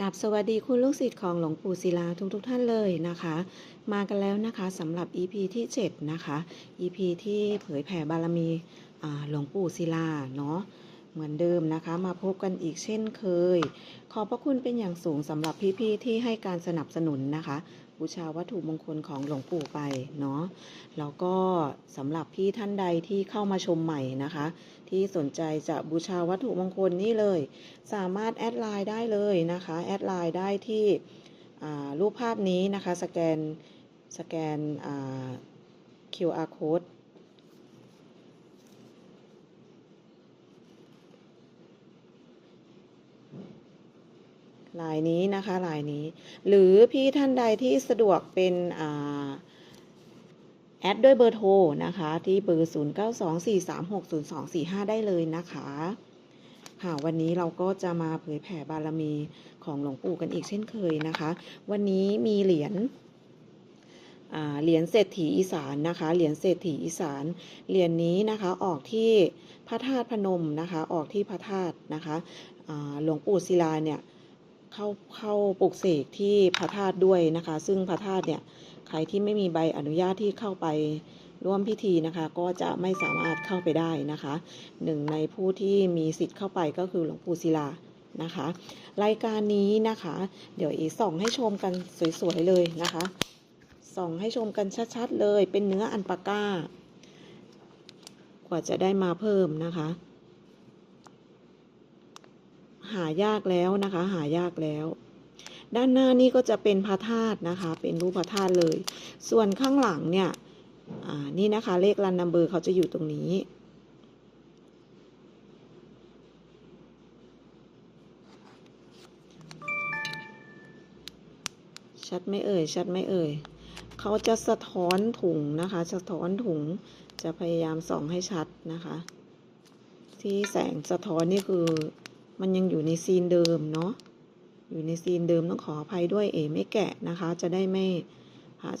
กับสวัสดีคุณลูกศิษย์ของหลวงปู่ศิลาทุกทุกๆท่านเลยนะคะ มากันแล้วนะคะสำหรับ EP ที่ 7 นะคะ EP ที่เผยแผ่บารมีหลวงปู่ศิลาเนาะเหมือนเดิมนะคะ มาพบกันอีกเช่นเคย ขอบพระคุณเป็นอย่างสูงสำหรับพี่ๆที่ให้การสนับสนุนนะคะ บูชาวัตถุมงคลของหลวงปู่ไปเนาะแล้วก็สำหรับพี่ท่านใดที่เข้ามาชมใหม่นะคะ ที่สนใจจะบูชาวัตถุมงคลนี่เลย สามารถแอดไลน์ได้เลยนะคะแอดไลน์ได้ที่รูปภาพนี้นะคะ สแกนสแกน QR code ลายนี้นะคะลายนี้ หรือพี่ท่านใดที่สะดวกเป็นอ่าแอดด้วยเบอร์โทรนะคะ ที่เบอร์ 0924360245 ได้เลยนะคะค่ะวันนี้เราก็จะมาเผยแผ่บารมีของหลวงปู่กันอีกเช่นเคยนะคะ วันนี้มีเหรียญเหรียญเศรษฐีอีสานนะคะ เหรียญเศรษฐีอีสาน เหรียญนี้นะคะออกที่พระธาตุพนมนะคะ ออกที่พระธาตุนะคะหลวงปู่ศิลาเนี่ย เข้าเข้าปลุกเสกที่พระธาตุด้วยนะคะ ซึ่งพระธาตุเนี่ยใครที่ไม่มีใบอนุญาตที่เข้าไปร่วมพิธีนะคะก็จะไม่สามารถเข้าไปได้นะคะหนึ่งในผู้ที่มีสิทธิ์เข้าไปก็คือหลวงปู่ศิลานะคะ รายการนี้นะคะ เดี๋ยวเอส่องให้ชมกันสวยๆเลยนะคะส่องให้ชมกันชัดๆเลยเป็นเนื้ออันปาก้ากว่าจะได้มาเพิ่มนะคะ หายากแล้วนะคะ หายากแล้ว ด้านหน้านี่ก็จะเป็นพระธาตุนะคะ เป็นรูปพระธาตุเลย ส่วนข้างหลังเนี่ยนี่นะคะเลขรันนัมเบอร์เขาจะอยู่ตรงนี้ชัดไม่เอ่ย ชัดไม่เอ่ย เขาจะสะท้อนถุงนะคะ สะท้อนถุง จะพยายามส่องให้ชัดนะคะ ที่แสงสะท้อนนี่คือ มันยังอยู่ในซีนเดิมเนาะอยู่ในซีนเดิมต้องขออภัยด้วยเอไม่แกะนะคะ จะได้ไม่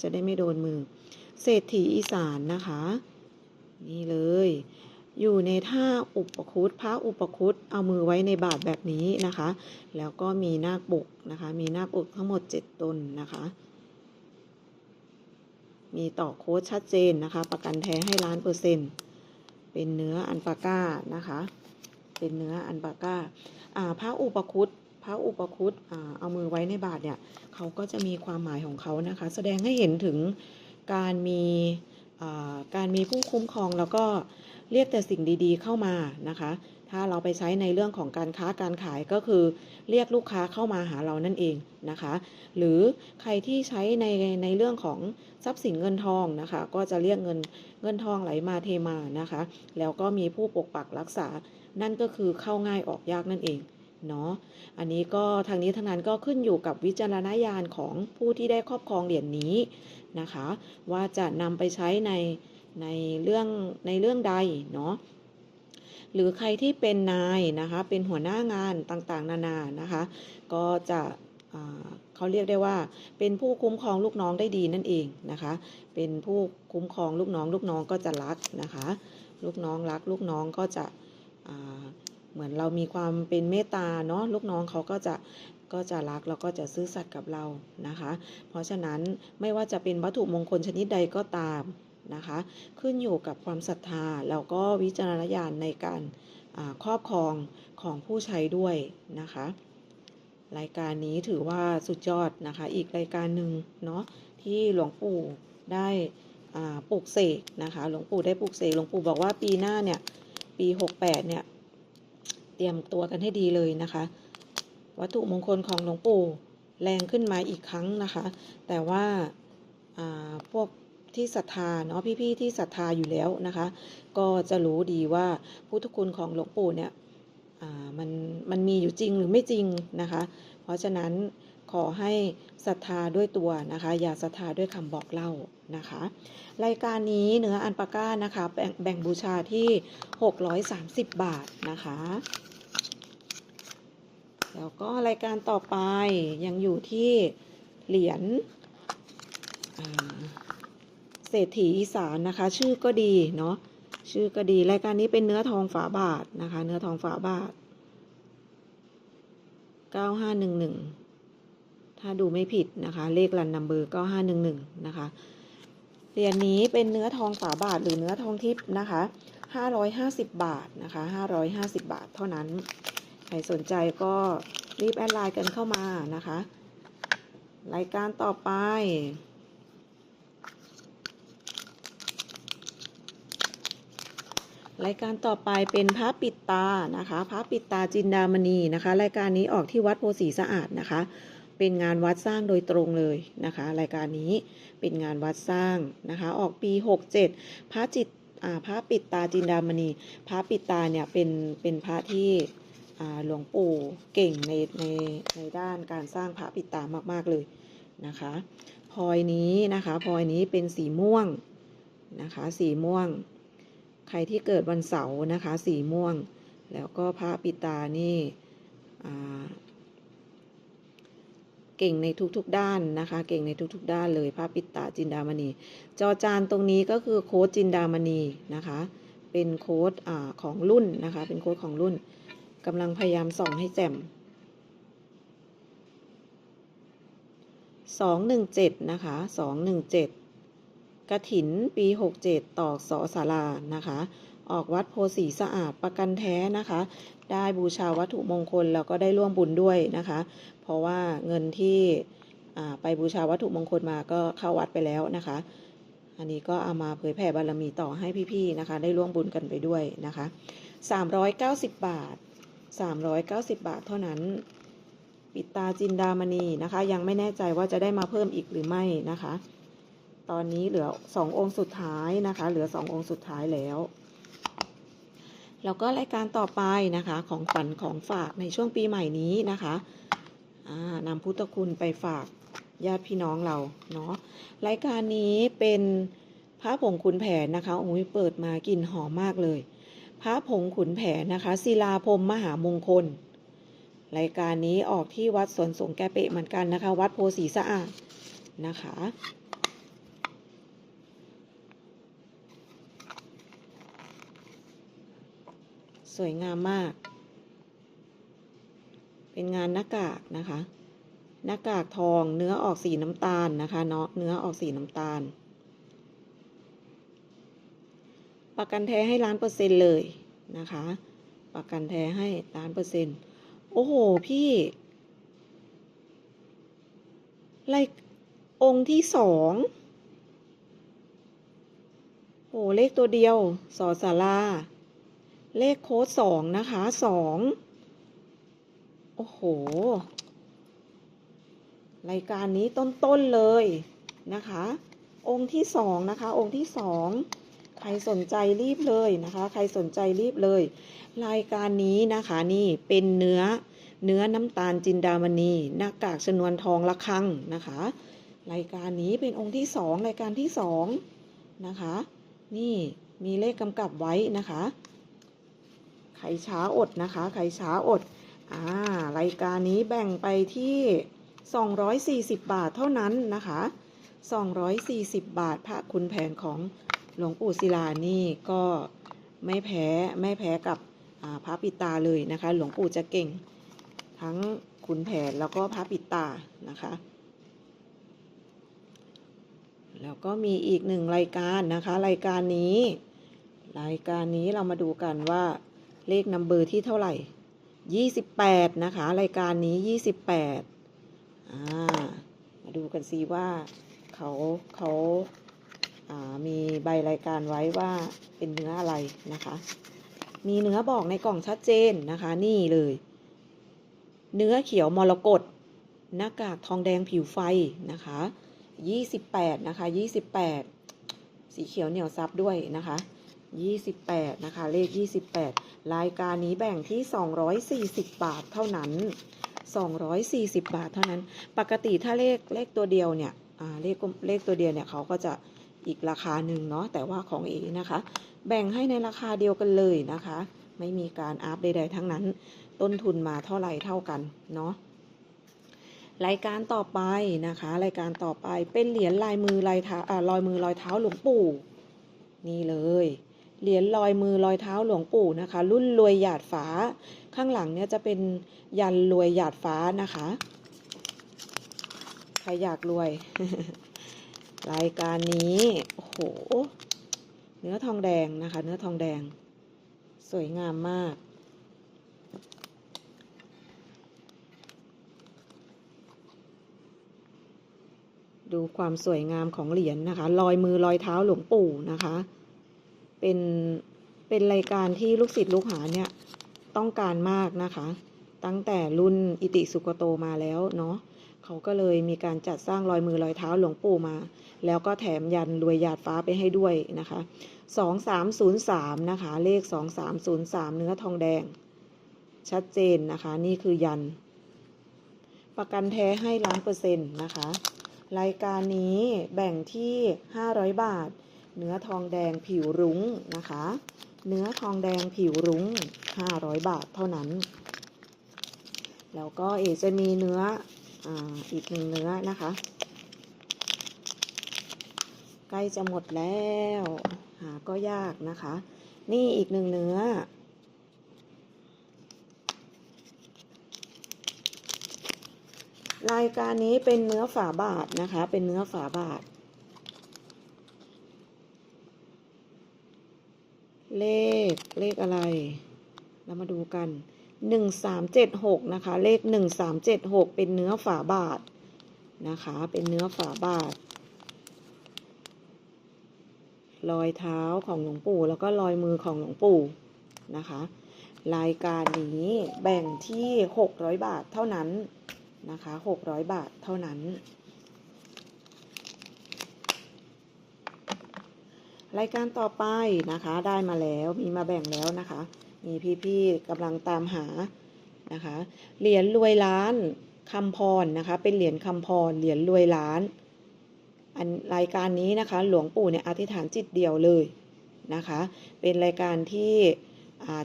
จะได้ไม่โดนมือ เศรษฐีอีสานนะคะ นี่เลย อยู่ในท่าอุปคุตพระอุปคุตเอามือไว้ในบาทแบบนี้นะคะ แล้วก็มีนาคปกนะคะ มีนาคปกทั้งหมด 7ตนนะคะ มีต่อโค้ดชัดเจนนะคะ ประกันแท้ให้ล้านเปอร์เซ็นต์เป็นเนื้ออันปาก้านะคะ เป็นเนื้ออันบาก้าพระอุปคุตพระอุปคุตอเอามือไว้ในบาทเนี่ยเขาก็จะมีความหมายของเขานะคะ แสดงให้เห็นถึงการมีการมีผู้คุ้มครองแล้วก็เรียกแต่สิ่งดีๆเข้ามานะคะ ถ้าเราไปใช้ในเรื่องของการค้าการขายก็คือเรียกลูกค้าเข้ามาหาเรานั่นเองนะคะ หรือใครที่ใช้ในในเรื่องของทรัพย์สินเงินทองนะคะ ก็จะเรียกเงินเงินทองไหลมาเทมานะคะ แล้วก็มีผู้ปกปักรักษา นั่นก็คือเข้าง่ายออกยากนั่นเองเนาะ อันนี้ก็ทางนี้ทางนั้นก็ขึ้นอยู่กับวิจารณญาณของผู้ที่ได้ครอบครองเหรียญนี้นะคะ ว่าจะนำไปใช้ในในเรื่องในเรื่องใดเนาะ หรือใครที่เป็นนายนะคะเป็นหัวหน้างานต่างๆ นานานะคะ ก็จะเขาเรียกได้ว่าเป็นผู้คุ้มครองลูกน้องได้ดีนั่นเองนะคะ เป็นผู้คุ้มครองลูกน้อง ลูกน้องก็จะรักนะคะ ลูกน้องรัก ลูกน้องก็จะเหมือนเรามีความเป็นเมตตาเนาะลูกน้องเขาก็จะก็จะรักแล้วก็จะซื่อสัตย์กับเรานะคะ เพราะฉะนั้นไม่ว่าจะเป็นวัตถุมงคลชนิดใดก็ตาม นะคะ ขึ้นอยู่กับความศรัทธา แล้วก็วิจารณญาณในการครอบครองของผู้ใช้ด้วยนะคะ รายการนี้ถือว่าสุดยอดนะคะ อีกรายการหนึ่งเนาะที่หลวงปู่ได้ปลูกเสกนะคะ หลวงปู่ได้ปลูกเสกหลวงปู่บอกว่าปีหน้าเนี่ยปี 68 เนี่ย เตรียมตัวกันให้ดีเลยนะคะ วัตถุมงคลของหลวงปู่แรงขึ้นมาอีกครั้งนะคะ แต่ว่าพวก ที่ศรัทธาเนาะพี่ๆที่ศรัทธาอยู่แล้วนะคะ ก็จะรู้ดีว่าพุทธคุณของหลวงปู่เนี่ยมันมันมีอยู่จริงหรือไม่จริงนะคะ เพราะฉะนั้นขอให้ศรัทธาด้วยตัวนะคะ อย่าศรัทธาด้วยคำบอกเล่านะคะ รายการนี้เนื้ออันปาก้านะคะแบ่งแบ่งบูชาที่ 630 บาทนะคะแล้วก็รายการต่อไปยังอยู่ที่เหรียญ เศรษฐีอีสานนะคะ ชื่อก็ดีเนาะชื่อก็ดีรายการนี้เป็นเนื้อทองฝาบาทนะคะ เนื้อทองฝาบาท 9511 ถ้าดูไม่ผิดนะคะ เลขรันนัมเบอร์ก็ห้าหนึ่งหนึ่งนะคะเหรียญนี้เป็นเนื้อทองฝาบาทหรือเนื้อทองทิพย์นะคะห้าร้อยห้าสิบบาทนะคะห้าร้อยห้าสิบบาทเท่านั้น ใครสนใจก็รีบแอดไลน์กันเข้ามานะคะ รายการต่อไป รายการต่อไปเป็นพระปิดตานะคะพระปิดตาจินดามณีนะคะ รายการนี้ออกที่วัดโพสีสะอาดนะคะ เป็นงานวัดสร้างโดยตรงเลยนะคะ รายการนี้เป็นงานวัดสร้างนะคะ ออกปี 67 พระจิตพระปิดตาจินดามณี พระปิดตาเนี่ยเป็นเป็นพระที่หลวงปู่เก่งในในในด้านการสร้างพระปิดตามาก ๆเลยนะคะพลอยนี้นะคะพลอยนี้เป็นสีม่วงนะคะ สีม่วง ใครที่เกิดวันเสาร์นะคะ สีม่วง แล้วก็พระปิตานี่เก่งในทุกๆด้านนะคะ เก่งในทุกๆ ด้านเลยพระปิตาจินดามณี จอจานตรงนี้ก็คือโค้ดจินดามณีนะคะ เป็นโค้ดอของรุ่นนะคะ เป็นโค้ดของรุ่นกำลังพยายามส่องให้แจ่มสองหนึ่งเจ็ดนะคะสองหนึ่งเจ็ด กระถินปี 67 ต่อสอสารานะคะ ออกวัดโพสีสะอาดประกันแท้นะคะ ได้บูชาวัตถุมงคลแล้วก็ได้ร่วมบุญด้วยนะคะ เพราะว่าเงินที่ไปบูชาวัตถุมงคลมาก็เข้าวัดไปแล้วนะคะ อันนี้ก็เอามาเผยแผ่บารมีต่อให้พี่ๆนะคะ ได้ร่วมบุญกันไปด้วยนะคะ 390 บาท 390 บาทเท่านั้นปิดตาจินดามณีนะคะ ยังไม่แน่ใจว่าจะได้มาเพิ่มอีกหรือไม่นะคะ ตอนนี้เหลือสององค์สุดท้ายนะคะ เหลือสององค์สุดท้ายแล้ว แล้วก็รายการต่อไปนะคะของฝันของฝากในช่วงปีใหม่นี้นะคะนำพุทธคุณไปฝากญาติพี่น้องเราเนาะรายการนี้เป็นพระผงขุนแผนนะคะโอ้ยเปิดมากลิ่นหอมมากเลย พระผงขุนแผนนะคะศิลาพรมมหามงคล รายการนี้ออกที่วัดสวนสงแกเปะเหมือนกันนะคะ วัดโพสีสะอาดนะคะ สวยงามมาก เป็นงานหน้ากากนะคะ หน้ากากทองเนื้อออกสีน้ำตาลนะคะเนาะเนื้อออกสีน้ำตาล ประกันแท้ให้ล้านเปอร์เซ็นต์เลยนะคะ ประกันแท้ให้ล้านเปอร์เซ็นต์โอ้โหพี่เลองค์ที่สองโอ้เลขตัวเดียว สอสารา เลขโค้ดสองนะคะสองโอ้โห รายการนี้ต้นๆเลยนะคะ องค์ที่สองนะคะ องค์ที่สองใครสนใจรีบเลยนะคะ ใครสนใจรีบเลย รายการนี้นะคะนี่เป็นเนื้อเนื้อน้ำตาลจินดามณีหน้ากากชนวนทองละคังนะคะ รายการนี้เป็นองค์ที่สองรายการที่สองนะคะ นี่มีเลขกำกับไว้นะคะ ใครช้าอดนะคะ ใครช้าอด อ่า รายการนี้แบ่งไปที่ 240 บาทเท่านั้นนะคะ 240 บาทพระคุณแผนของหลวงปู่ศิลานี่ก็ไม่แพ้ไม่แพ้กับพระปิตาเลยนะคะ หลวงปู่จะเก่ง ทั้งขุนแผนแล้วก็พระปิตานะคะ แล้วก็มีอีกหนึ่งรายการนะคะ รายการนี้ รายการนี้เรามาดูกันว่า เลขนัมเบอร์ที่เท่าไหร่ 28 นะคะ รายการนี้ 28อ่ามาดูกันซิว่าเขาเขาอ่ามีใบรายการไว้ว่าเป็นเนื้ออะไรนะคะ มีเนื้อบอกในกล่องชัดเจนนะคะ นี่เลย เนื้อเขียวมรกตหน้ากากทองแดงผิวไฟนะคะ 28 นะคะ 28 สีเขียวเหนียวซับด้วยนะคะ 28 นะคะ เลข 28 รายการนี้แบ่งที่ 240 บาทเท่านั้น 240 บาทเท่านั้น ปกติถ้าเลขเลขตัวเดียวเนี่ยเลขเลขตัวเดียวเนี่ยเขาก็จะอีกราคาหนึ่งเนาะแต่ว่าของเอนะคะ แบ่งให้ในราคาเดียวกันเลยนะคะ ไม่มีการอัพใดๆทั้งนั้น ต้นทุนมาเท่าไหร่เท่ากันเนาะรายการต่อไปนะคะ รายการต่อไปเป็นเหรียญลายมือลายเท้าอ่ารอยมือรอยเท้าหลวงปู่นี่เลย เหรียญลอยมือลอยเท้าหลวงปู่นะคะ รุ่นรวยหยาดฟ้า ข้างหลังเนี่ยจะเป็นยันรวยหยาดฟ้านะคะ ใครอยากรวย รายการนี้โอ้โห เนื้อทองแดงนะคะ เนื้อทองแดง สวยงามมากดูความสวยงามของเหรียญนะคะรอยมือรอยเท้าหลวงปู่นะคะ เป็นเป็นรายการที่ลูกศิษย์ลูกหาเนี่ยต้องการมากนะคะ ตั้งแต่รุ่นอิติสุกโตมาแล้วเนาะเขาก็เลยมีการจัดสร้างรอยมือรอยเท้าหลวงปู่มา แล้วก็แถมยันรวยหยาดฟ้าไปให้ด้วยนะคะสองสามศูนย์สามนะคะ เลขสองสามศูนย์สามเนื้อทองแดง ชัดเจนนะคะ นี่คือยัน ประกันแท้ให้ล้านเปอร์เซ็นต์นะคะ รายการนี้แบ่งที่ 500 บาท เนื้อทองแดงผิวรุ้งนะคะ เนื้อทองแดงผิวรุ้ง 500 บาทเท่านั้น แล้วก็เอจะมีเนื้อออีกหนึ่งเนื้อนะคะ ใกล้จะหมดแล้ว หาก็ยากนะคะ นี่อีกหนึ่งเนื้อรายการนี้เป็นเนื้อฝาบาทนะคะ เป็นเนื้อฝาบาท เลขเลขอะไร เรามาดูกันหนึ่งสามเจ็ดหกนะคะ เลขหนึ่งสามเจ็ดหกเป็นเนื้อฝาบาทนะคะ เป็นเนื้อฝาบาท รอยเท้าของหลวงปู่แล้วก็รอยมือของหลวงปู่นะคะ รายการนี้แบ่งที่หกร้อยบาทเท่านั้นนะคะหกร้อยบาทเท่านั้น รายการต่อไปนะคะได้มาแล้วมีมาแบ่งแล้วนะคะ มีพี่ๆกำลังตามหานะคะเหรียญรวยล้านคำพรนะคะ เป็นเหรียญคำพรเหรียญรวยล้าน อันรายการนี้นะคะ หลวงปู่เนี่ยอธิษฐานจิตเดียวเลยนะคะ เป็นรายการที่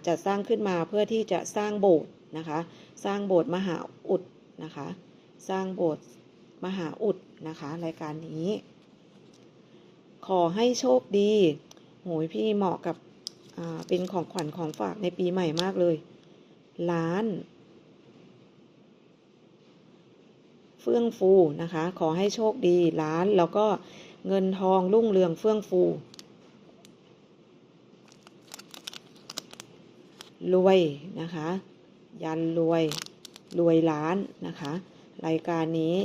จะสร้างขึ้นมาเพื่อที่จะสร้างโบสถ์นะคะ สร้างโบสถ์มหาอุดนะคะ สร้างโบสถ์มหาอุดนะคะ รายการนี้ ขอให้โชคดีโหยพี่เหมาะกับเป็นของขวัญของฝากในปีใหม่มากเลย ล้าน เฟื่องฟูนะคะ ขอให้โชคดีล้านแล้วก็เงินทองรุ่งเรืองเฟื่องฟู รวยนะคะ ยันรวย รวยล้านนะคะ รายการนี้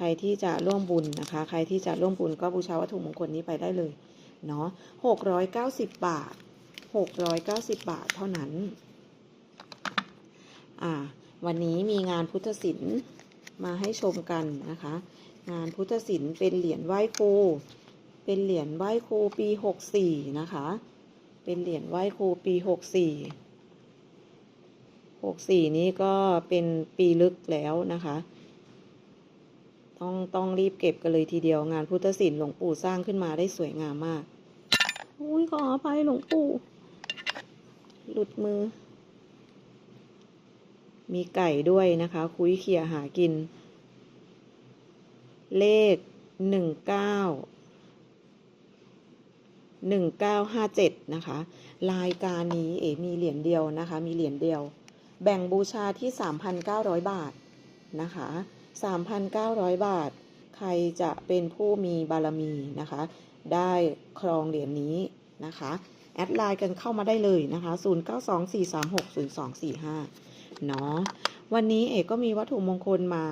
ใครที่จะร่วมบุญนะคะ ใครที่จะร่วมบุญก็บูชาวัตถุมงคลนี้ไปได้เลยเนาะหกร้อยเก้าสิบบาทหกร้อยเก้าสิบบาทเท่านั้น อ่า วันนี้มีงานพุทธศิลป์มาให้ชมกันนะคะ งานพุทธศิลป์เป็นเหรียญไหว้ครู เป็นเหรียญไหว้ครูปีหกสี่นะคะ เป็นเหรียญไหว้ครูปีหกสี่หกสี่นี้ก็เป็นปีลึกแล้วนะคะ ต้องต้องรีบเก็บกันเลยทีเดียวงานพุทธศิลป์หลวงปู่สร้างขึ้นมาได้สวยงามมากอุ้ยขออภัยหลวงปู่ หลุดมือ มีไก่ด้วยนะคะ คุยเขี่ยหากิน เลขหนึ่งเก้าหนึ่งเก้าห้าเจ็ดนะคะ รายการนี้เอ๋มีเหรียญเดียวนะคะ มีเหรียญเดียว แบ่งบูชาที่สามพันเก้าร้อยบาทนะคะ สามพันเก้าร้อยบาท ใครจะเป็นผู้มีบารมีนะคะ ได้ครองเหรียญนี้นะคะ แอดไลน์กันเข้ามาได้เลยนะคะ 0924360245 เนาะ วันนี้เอกก็มีวัตถุมงคลมา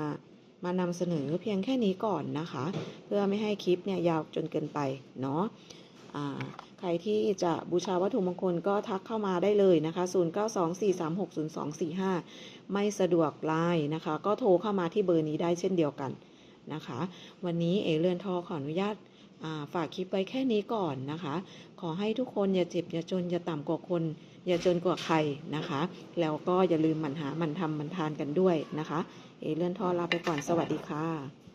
มานำเสนอเพียงแค่นี้ก่อนนะคะ เพื่อไม่ให้คลิปเนี่ยยาวจนเกินไปเนาะ ใครที่จะบูชาวัตถุมงคลก็ทักเข้ามาได้เลยนะคะ 0924360245 ไม่สะดวกไลน์นะคะ ก็โทรเข้ามาที่เบอร์นี้ได้เช่นเดียวกันนะคะ วันนี้เอเรือนทอขออนุญาตฝากคลิปไว้แค่นี้ก่อนนะคะ ขอให้ทุกคนอย่าเจ็บอย่าจนอย่าต่ำกว่าคน อย่าจนกว่าใครนะคะ แล้วก็อย่าลืมหมั่นหาหมั่นทำหมั่นทานกันด้วยนะคะ เอเลื่อนทอลาไปก่อนสวัสดีค่ะ